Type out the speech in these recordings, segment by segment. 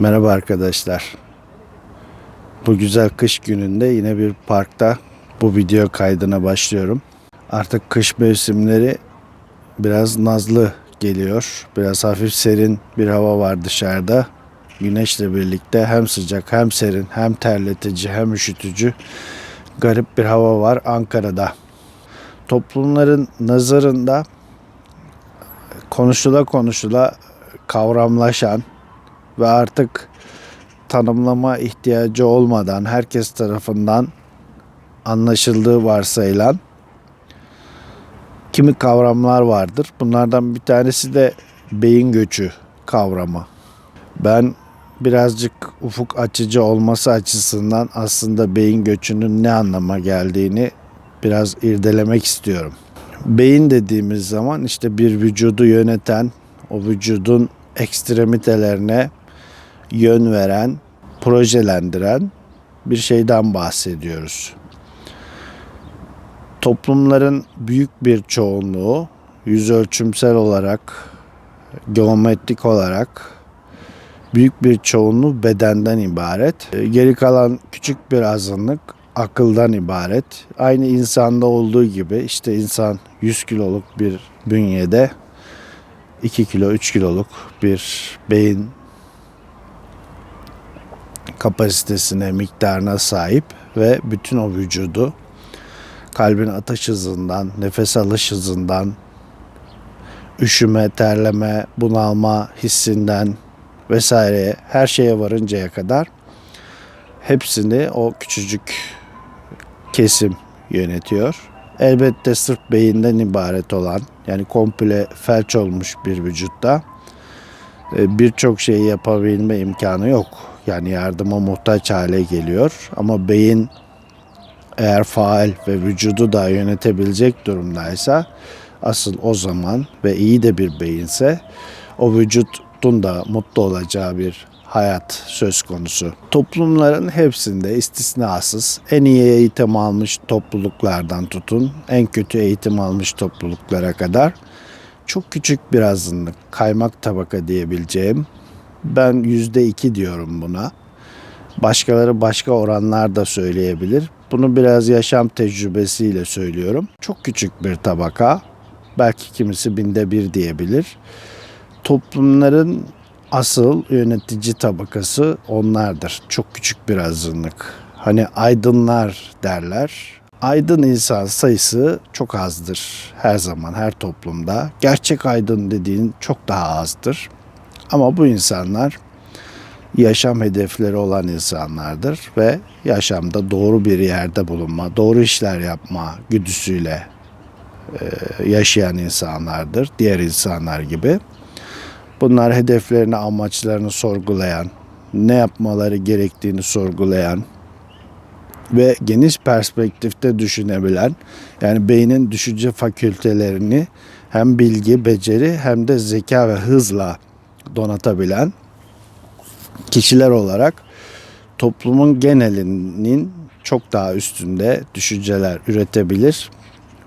Merhaba arkadaşlar. Bu güzel kış gününde yine bir parkta bu video kaydına başlıyorum. Artık kış mevsimleri biraz nazlı geliyor. Biraz hafif serin bir hava var dışarıda. Güneşle birlikte hem sıcak hem serin hem terletici hem üşütücü garip bir hava var Ankara'da. Toplumların nazarında konuşula konuşula kavramlaşan ve artık tanımlama ihtiyacı olmadan herkes tarafından anlaşıldığı varsayılan kimi kavramlar vardır. Bunlardan bir tanesi de beyin göçü kavramı. Ben birazcık ufuk açıcı olması açısından aslında beyin göçünün ne anlama geldiğini biraz irdelemek istiyorum. Beyin dediğimiz zaman işte bir vücudu yöneten, o vücudun ekstremitelerine yön veren, projelendiren bir şeyden bahsediyoruz. Toplumların büyük bir çoğunluğu yüz ölçümsel olarak, geometrik olarak büyük bir çoğunluğu bedenden ibaret. E, Geri kalan küçük bir azınlık akıldan ibaret. Aynı insanda olduğu gibi işte insan 100 kiloluk bir bünyede 2 kilo 3 kiloluk bir beyin kapasitesine, miktarına sahip ve bütün o vücudu kalbin atış hızından, nefes alış hızından, üşüme, terleme, bunalma hissinden vesaire her şeye varıncaya kadar hepsini o küçücük kesim yönetiyor. Elbette sırf beyinden ibaret olan yani komple felç olmuş bir vücutta e, birçok şeyi yapabilme imkanı yok. Yani yardıma muhtaç hale geliyor. Ama beyin eğer faal ve vücudu da yönetebilecek durumdaysa asıl o zaman ve iyi de bir beyinse o vücudun da mutlu olacağı bir hayat söz konusu. Toplumların hepsinde istisnasız en iyi eğitim almış topluluklardan tutun en kötü eğitim almış topluluklara kadar çok küçük bir azınlık kaymak tabaka diyebileceğim ben yüzde iki diyorum buna. Başkaları başka oranlar da söyleyebilir. Bunu biraz yaşam tecrübesiyle söylüyorum. Çok küçük bir tabaka. Belki kimisi binde bir diyebilir. Toplumların asıl yönetici tabakası onlardır. Çok küçük bir azınlık. Hani aydınlar derler. Aydın insan sayısı çok azdır her zaman her toplumda. Gerçek aydın dediğin çok daha azdır. Ama bu insanlar yaşam hedefleri olan insanlardır ve yaşamda doğru bir yerde bulunma, doğru işler yapma güdüsüyle e, yaşayan insanlardır. Diğer insanlar gibi. Bunlar hedeflerini, amaçlarını sorgulayan, ne yapmaları gerektiğini sorgulayan ve geniş perspektifte düşünebilen, yani beynin düşünce fakültelerini hem bilgi, beceri hem de zeka ve hızla donatabilen kişiler olarak toplumun genelinin çok daha üstünde düşünceler üretebilir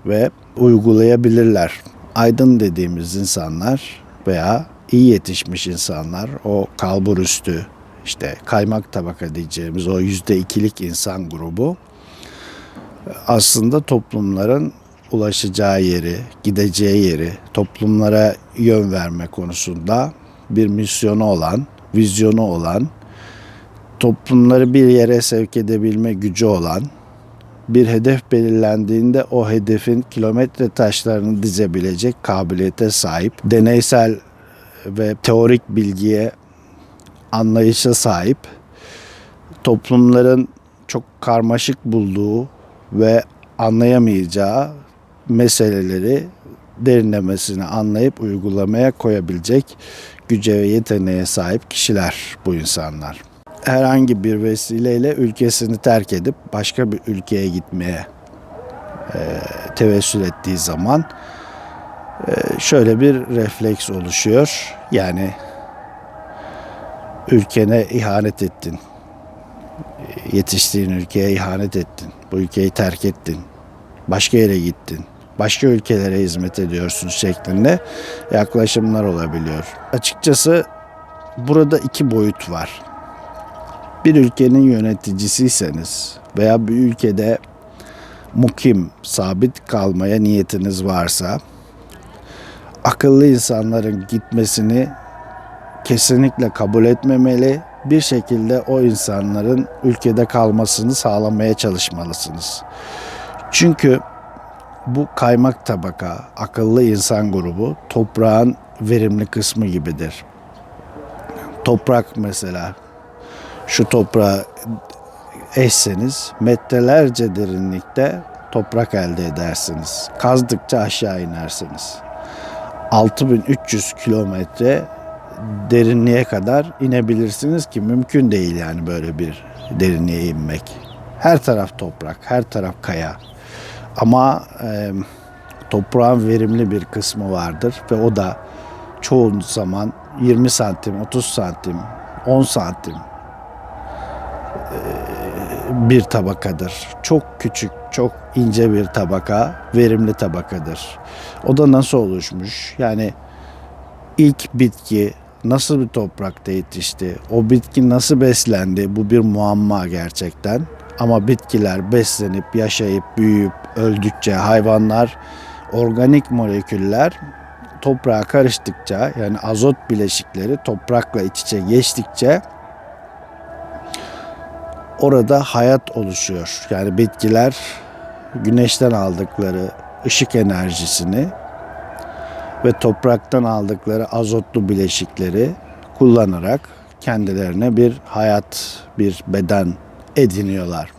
ve uygulayabilirler. Aydın dediğimiz insanlar veya iyi yetişmiş insanlar o kalbur üstü işte kaymak tabaka diyeceğimiz o yüzde ikilik insan grubu aslında toplumların ulaşacağı yeri, gideceği yeri, toplumlara yön verme konusunda bir misyonu olan, vizyonu olan, toplumları bir yere sevk edebilme gücü olan, bir hedef belirlendiğinde o hedefin kilometre taşlarını dizebilecek kabiliyete sahip, deneysel ve teorik bilgiye, anlayışa sahip, toplumların çok karmaşık bulduğu ve anlayamayacağı meseleleri derinlemesine anlayıp uygulamaya koyabilecek güce ve yeteneğe sahip kişiler bu insanlar. Herhangi bir vesileyle ülkesini terk edip başka bir ülkeye gitmeye e, tevessül ettiği zaman e, şöyle bir refleks oluşuyor. Yani ülkene ihanet ettin. Yetiştiğin ülkeye ihanet ettin. Bu ülkeyi terk ettin. Başka yere gittin başka ülkelere hizmet ediyorsun şeklinde yaklaşımlar olabiliyor. Açıkçası burada iki boyut var. Bir ülkenin yöneticisiyseniz veya bir ülkede mukim, sabit kalmaya niyetiniz varsa akıllı insanların gitmesini kesinlikle kabul etmemeli. Bir şekilde o insanların ülkede kalmasını sağlamaya çalışmalısınız. Çünkü bu kaymak tabaka, akıllı insan grubu toprağın verimli kısmı gibidir. Toprak mesela şu toprağı eşseniz metrelerce derinlikte toprak elde edersiniz. Kazdıkça aşağı inersiniz. 6300 kilometre derinliğe kadar inebilirsiniz ki mümkün değil yani böyle bir derinliğe inmek. Her taraf toprak, her taraf kaya. Ama e, toprağın verimli bir kısmı vardır ve o da çoğu zaman 20 santim, 30 santim, 10 santim bir tabakadır. Çok küçük, çok ince bir tabaka, verimli tabakadır. O da nasıl oluşmuş? Yani ilk bitki nasıl bir toprakta yetişti? O bitki nasıl beslendi? Bu bir muamma gerçekten. Ama bitkiler beslenip, yaşayıp, büyüyüp, öldükçe hayvanlar, organik moleküller toprağa karıştıkça yani azot bileşikleri toprakla iç içe geçtikçe orada hayat oluşuyor. Yani bitkiler güneşten aldıkları ışık enerjisini ve topraktan aldıkları azotlu bileşikleri kullanarak kendilerine bir hayat, bir beden ediniyorlar.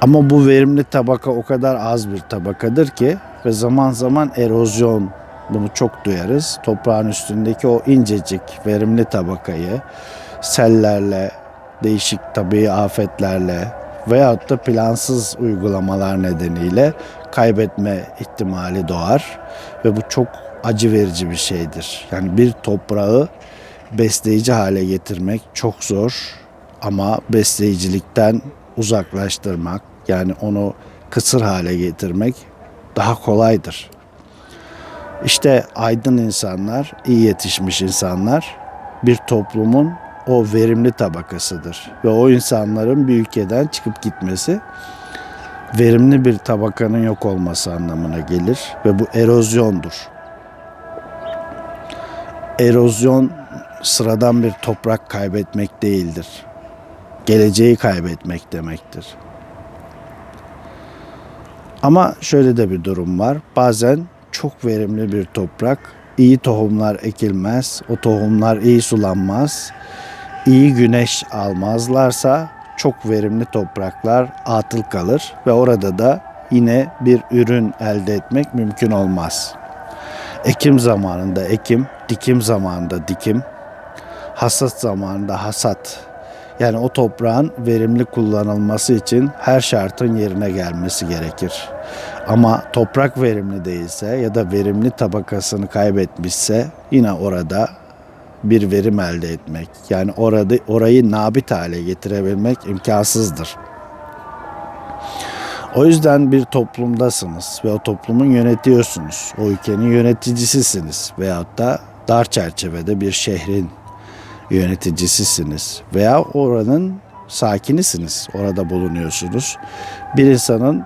Ama bu verimli tabaka o kadar az bir tabakadır ki ve zaman zaman erozyon bunu çok duyarız. Toprağın üstündeki o incecik verimli tabakayı sellerle, değişik tabii afetlerle veyahut da plansız uygulamalar nedeniyle kaybetme ihtimali doğar ve bu çok acı verici bir şeydir. Yani bir toprağı besleyici hale getirmek çok zor ama besleyicilikten uzaklaştırmak yani onu kısır hale getirmek daha kolaydır. İşte aydın insanlar, iyi yetişmiş insanlar bir toplumun o verimli tabakasıdır. Ve o insanların bir ülkeden çıkıp gitmesi verimli bir tabakanın yok olması anlamına gelir ve bu erozyondur. Erozyon sıradan bir toprak kaybetmek değildir. Geleceği kaybetmek demektir. Ama şöyle de bir durum var. Bazen çok verimli bir toprak, iyi tohumlar ekilmez, o tohumlar iyi sulanmaz, iyi güneş almazlarsa çok verimli topraklar atıl kalır ve orada da yine bir ürün elde etmek mümkün olmaz. Ekim zamanında ekim, dikim zamanında dikim, hasat zamanında hasat. Yani o toprağın verimli kullanılması için her şartın yerine gelmesi gerekir. Ama toprak verimli değilse ya da verimli tabakasını kaybetmişse yine orada bir verim elde etmek. Yani orada orayı nabit hale getirebilmek imkansızdır. O yüzden bir toplumdasınız ve o toplumun yönetiyorsunuz. O ülkenin yöneticisisiniz veyahut da dar çerçevede bir şehrin yöneticisisiniz veya oranın sakinisiniz. Orada bulunuyorsunuz. Bir insanın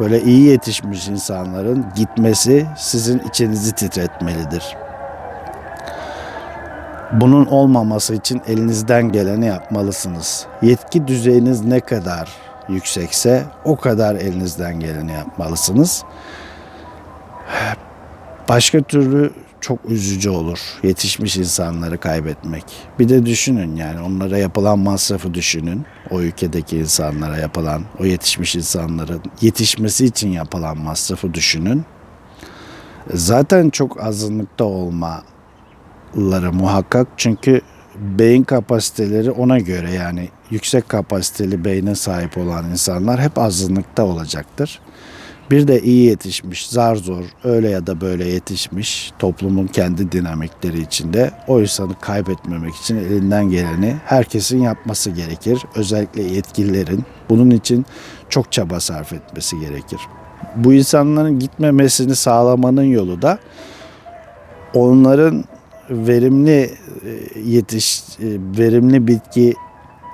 böyle iyi yetişmiş insanların gitmesi sizin içinizi titretmelidir. Bunun olmaması için elinizden geleni yapmalısınız. Yetki düzeyiniz ne kadar yüksekse o kadar elinizden geleni yapmalısınız. Başka türlü çok üzücü olur yetişmiş insanları kaybetmek. Bir de düşünün yani onlara yapılan masrafı düşünün. O ülkedeki insanlara yapılan, o yetişmiş insanların yetişmesi için yapılan masrafı düşünün. Zaten çok azınlıkta olma ları muhakkak çünkü beyin kapasiteleri ona göre yani yüksek kapasiteli beyne sahip olan insanlar hep azınlıkta olacaktır. Bir de iyi yetişmiş, zar zor, öyle ya da böyle yetişmiş toplumun kendi dinamikleri içinde o insanı kaybetmemek için elinden geleni herkesin yapması gerekir. Özellikle yetkililerin bunun için çok çaba sarf etmesi gerekir. Bu insanların gitmemesini sağlamanın yolu da onların verimli e, yetiş e, verimli bitki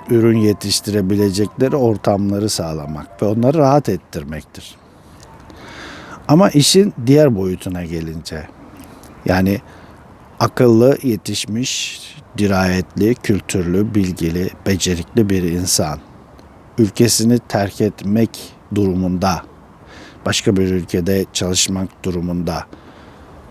ürün yetiştirebilecekleri ortamları sağlamak ve onları rahat ettirmektir. Ama işin diğer boyutuna gelince yani akıllı, yetişmiş, dirayetli, kültürlü, bilgili, becerikli bir insan ülkesini terk etmek durumunda, başka bir ülkede çalışmak durumunda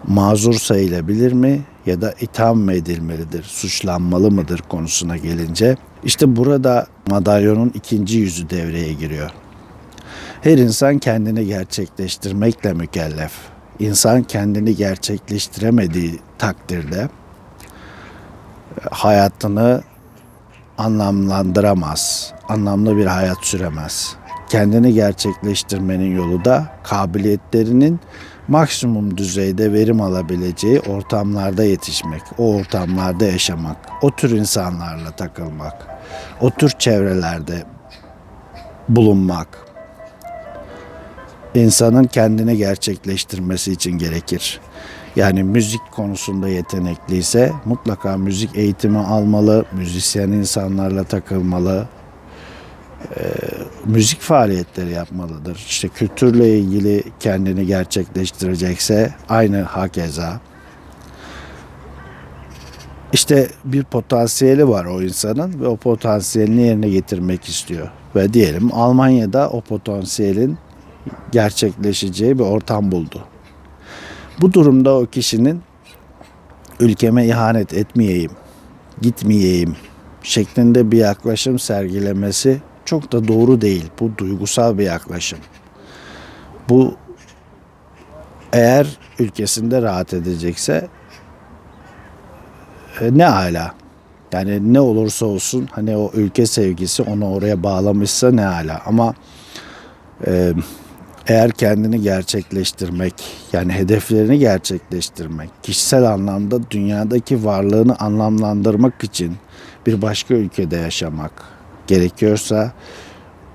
mazur sayılabilir mi ya da itham mı edilmelidir, suçlanmalı mıdır konusuna gelince işte burada madalyonun ikinci yüzü devreye giriyor. Her insan kendini gerçekleştirmekle mükellef. İnsan kendini gerçekleştiremediği takdirde e, hayatını anlamlandıramaz. Anlamlı bir hayat süremez. Kendini gerçekleştirmenin yolu da kabiliyetlerinin maksimum düzeyde verim alabileceği ortamlarda yetişmek, o ortamlarda yaşamak, o tür insanlarla takılmak, o tür çevrelerde bulunmak insanın kendini gerçekleştirmesi için gerekir. Yani müzik konusunda yetenekliyse mutlaka müzik eğitimi almalı, müzisyen insanlarla takılmalı, e, müzik faaliyetleri yapmalıdır. İşte kültürle ilgili kendini gerçekleştirecekse aynı hakeza. İşte bir potansiyeli var o insanın ve o potansiyelini yerine getirmek istiyor. Ve diyelim Almanya'da o potansiyelin gerçekleşeceği bir ortam buldu. Bu durumda o kişinin ülkeme ihanet etmeyeyim, gitmeyeyim şeklinde bir yaklaşım sergilemesi çok da doğru değil. Bu duygusal bir yaklaşım. Bu eğer ülkesinde rahat edecekse e, ne ala. Yani ne olursa olsun hani o ülke sevgisi onu oraya bağlamışsa ne ala. Ama e, eğer kendini gerçekleştirmek yani hedeflerini gerçekleştirmek, kişisel anlamda dünyadaki varlığını anlamlandırmak için bir başka ülkede yaşamak gerekiyorsa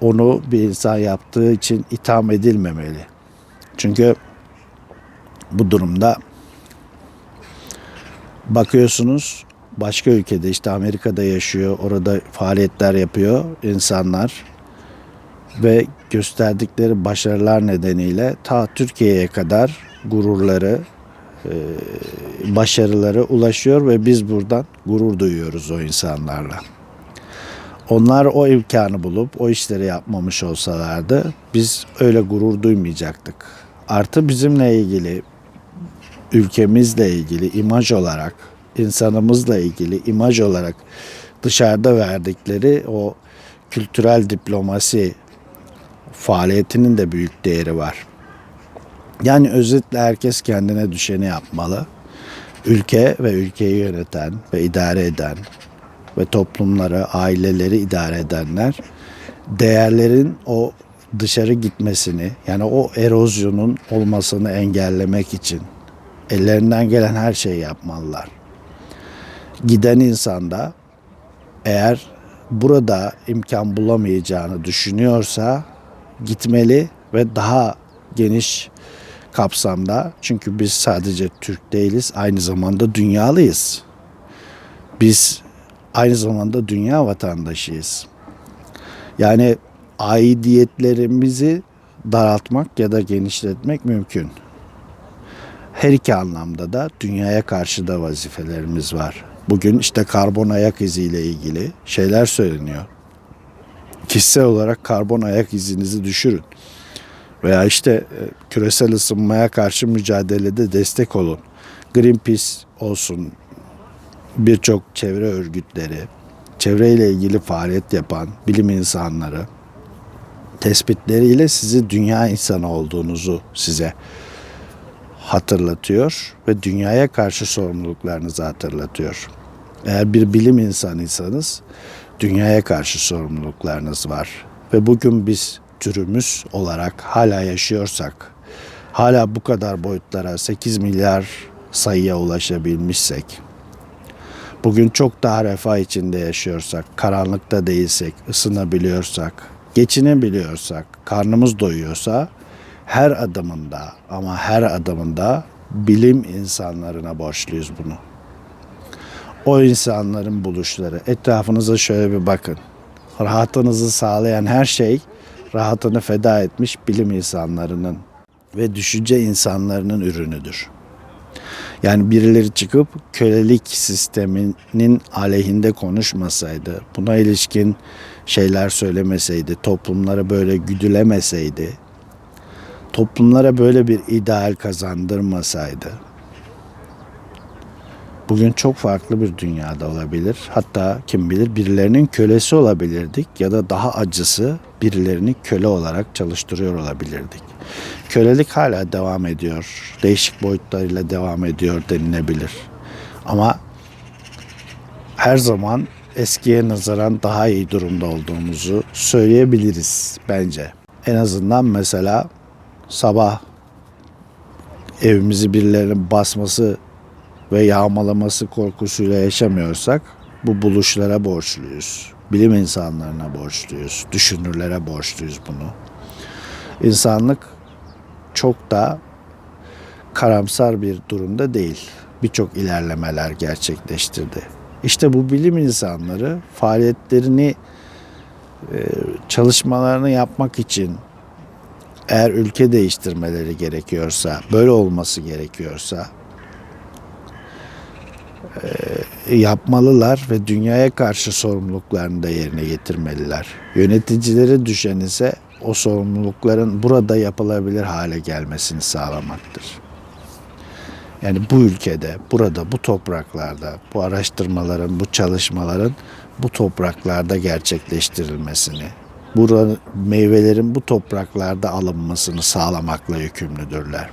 onu bir insan yaptığı için itham edilmemeli. Çünkü bu durumda bakıyorsunuz başka ülkede işte Amerika'da yaşıyor, orada faaliyetler yapıyor insanlar ve gösterdikleri başarılar nedeniyle ta Türkiye'ye kadar gururları, e, başarıları ulaşıyor ve biz buradan gurur duyuyoruz o insanlarla. Onlar o imkanı bulup o işleri yapmamış olsalardı biz öyle gurur duymayacaktık. Artı bizimle ilgili, ülkemizle ilgili imaj olarak, insanımızla ilgili imaj olarak dışarıda verdikleri o kültürel diplomasi faaliyetinin de büyük değeri var. Yani özetle herkes kendine düşeni yapmalı. Ülke ve ülkeyi yöneten ve idare eden ve toplumları, aileleri idare edenler değerlerin o dışarı gitmesini yani o erozyonun olmasını engellemek için ellerinden gelen her şeyi yapmalılar. Giden insan da eğer burada imkan bulamayacağını düşünüyorsa gitmeli ve daha geniş kapsamda çünkü biz sadece Türk değiliz aynı zamanda dünyalıyız. Biz aynı zamanda dünya vatandaşıyız. Yani aidiyetlerimizi daraltmak ya da genişletmek mümkün. Her iki anlamda da dünyaya karşı da vazifelerimiz var. Bugün işte karbon ayak iziyle ilgili şeyler söyleniyor kişisel olarak karbon ayak izinizi düşürün. Veya işte e, küresel ısınmaya karşı mücadelede destek olun. Greenpeace olsun, birçok çevre örgütleri, çevreyle ilgili faaliyet yapan bilim insanları tespitleriyle sizi dünya insanı olduğunuzu size hatırlatıyor ve dünyaya karşı sorumluluklarınızı hatırlatıyor. Eğer bir bilim insanıysanız dünyaya karşı sorumluluklarınız var. Ve bugün biz türümüz olarak hala yaşıyorsak, hala bu kadar boyutlara 8 milyar sayıya ulaşabilmişsek, bugün çok daha refah içinde yaşıyorsak, karanlıkta değilsek, ısınabiliyorsak, geçinebiliyorsak, karnımız doyuyorsa her adımında ama her adımında bilim insanlarına borçluyuz bunu. O insanların buluşları. Etrafınıza şöyle bir bakın. Rahatınızı sağlayan her şey rahatını feda etmiş bilim insanlarının ve düşünce insanlarının ürünüdür. Yani birileri çıkıp kölelik sisteminin aleyhinde konuşmasaydı, buna ilişkin şeyler söylemeseydi, toplumlara böyle güdülemeseydi, toplumlara böyle bir ideal kazandırmasaydı, bugün çok farklı bir dünyada olabilir. Hatta kim bilir birilerinin kölesi olabilirdik ya da daha acısı birilerini köle olarak çalıştırıyor olabilirdik. Kölelik hala devam ediyor. Değişik boyutlarıyla devam ediyor denilebilir. Ama her zaman eskiye nazaran daha iyi durumda olduğumuzu söyleyebiliriz bence. En azından mesela sabah evimizi birilerinin basması ve yağmalaması korkusuyla yaşamıyorsak bu buluşlara borçluyuz. Bilim insanlarına borçluyuz. Düşünürlere borçluyuz bunu. İnsanlık çok da karamsar bir durumda değil. Birçok ilerlemeler gerçekleştirdi. İşte bu bilim insanları faaliyetlerini e, çalışmalarını yapmak için eğer ülke değiştirmeleri gerekiyorsa, böyle olması gerekiyorsa yapmalılar ve dünyaya karşı sorumluluklarını da yerine getirmeliler. Yöneticilere düşen ise o sorumlulukların burada yapılabilir hale gelmesini sağlamaktır. Yani bu ülkede, burada, bu topraklarda, bu araştırmaların, bu çalışmaların bu topraklarda gerçekleştirilmesini, buranın meyvelerin bu topraklarda alınmasını sağlamakla yükümlüdürler.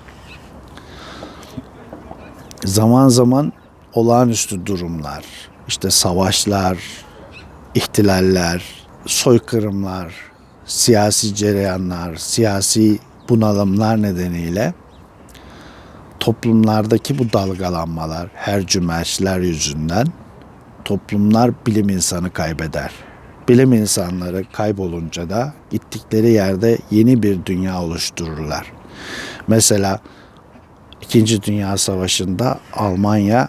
Zaman zaman olağanüstü durumlar, işte savaşlar, ihtilaller, soykırımlar, siyasi cereyanlar, siyasi bunalımlar nedeniyle toplumlardaki bu dalgalanmalar, her cümerçler yüzünden toplumlar bilim insanı kaybeder. Bilim insanları kaybolunca da gittikleri yerde yeni bir dünya oluştururlar. Mesela İkinci Dünya Savaşı'nda Almanya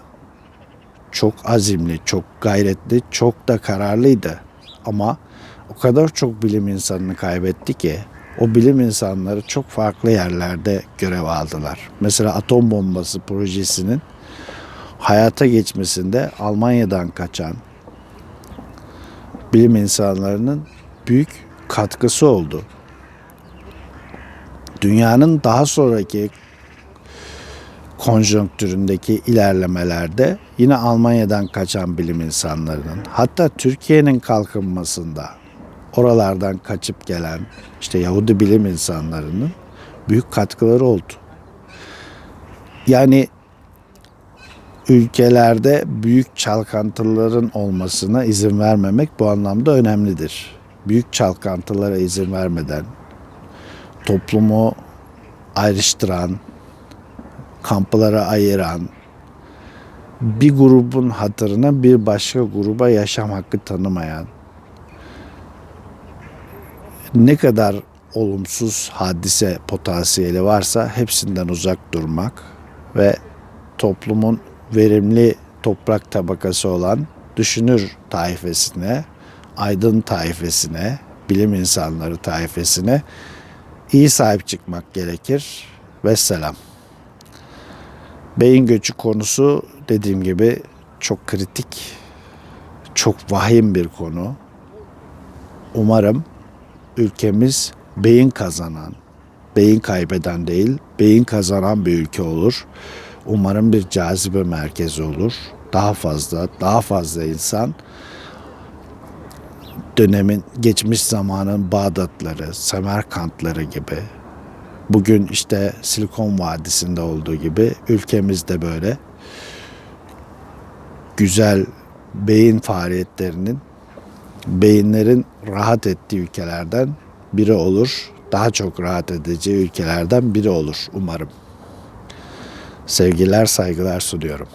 çok azimli, çok gayretli, çok da kararlıydı. Ama o kadar çok bilim insanını kaybetti ki o bilim insanları çok farklı yerlerde görev aldılar. Mesela atom bombası projesinin hayata geçmesinde Almanya'dan kaçan bilim insanlarının büyük katkısı oldu. Dünyanın daha sonraki konjonktüründeki ilerlemelerde yine Almanya'dan kaçan bilim insanlarının hatta Türkiye'nin kalkınmasında oralardan kaçıp gelen işte Yahudi bilim insanlarının büyük katkıları oldu. Yani ülkelerde büyük çalkantıların olmasına izin vermemek bu anlamda önemlidir. Büyük çalkantılara izin vermeden toplumu ayrıştıran, kamplara ayıran, bir grubun hatırına bir başka gruba yaşam hakkı tanımayan, ne kadar olumsuz hadise potansiyeli varsa hepsinden uzak durmak ve toplumun verimli toprak tabakası olan düşünür taifesine, aydın taifesine, bilim insanları taifesine iyi sahip çıkmak gerekir. Vesselam. Beyin göçü konusu dediğim gibi çok kritik, çok vahim bir konu. Umarım ülkemiz beyin kazanan, beyin kaybeden değil, beyin kazanan bir ülke olur. Umarım bir cazibe merkezi olur. Daha fazla, daha fazla insan dönemin geçmiş zamanın Bağdatları, Semerkantları gibi bugün işte Silikon Vadisi'nde olduğu gibi ülkemizde böyle güzel beyin faaliyetlerinin beyinlerin rahat ettiği ülkelerden biri olur. Daha çok rahat edeceği ülkelerden biri olur umarım. Sevgiler, saygılar sunuyorum.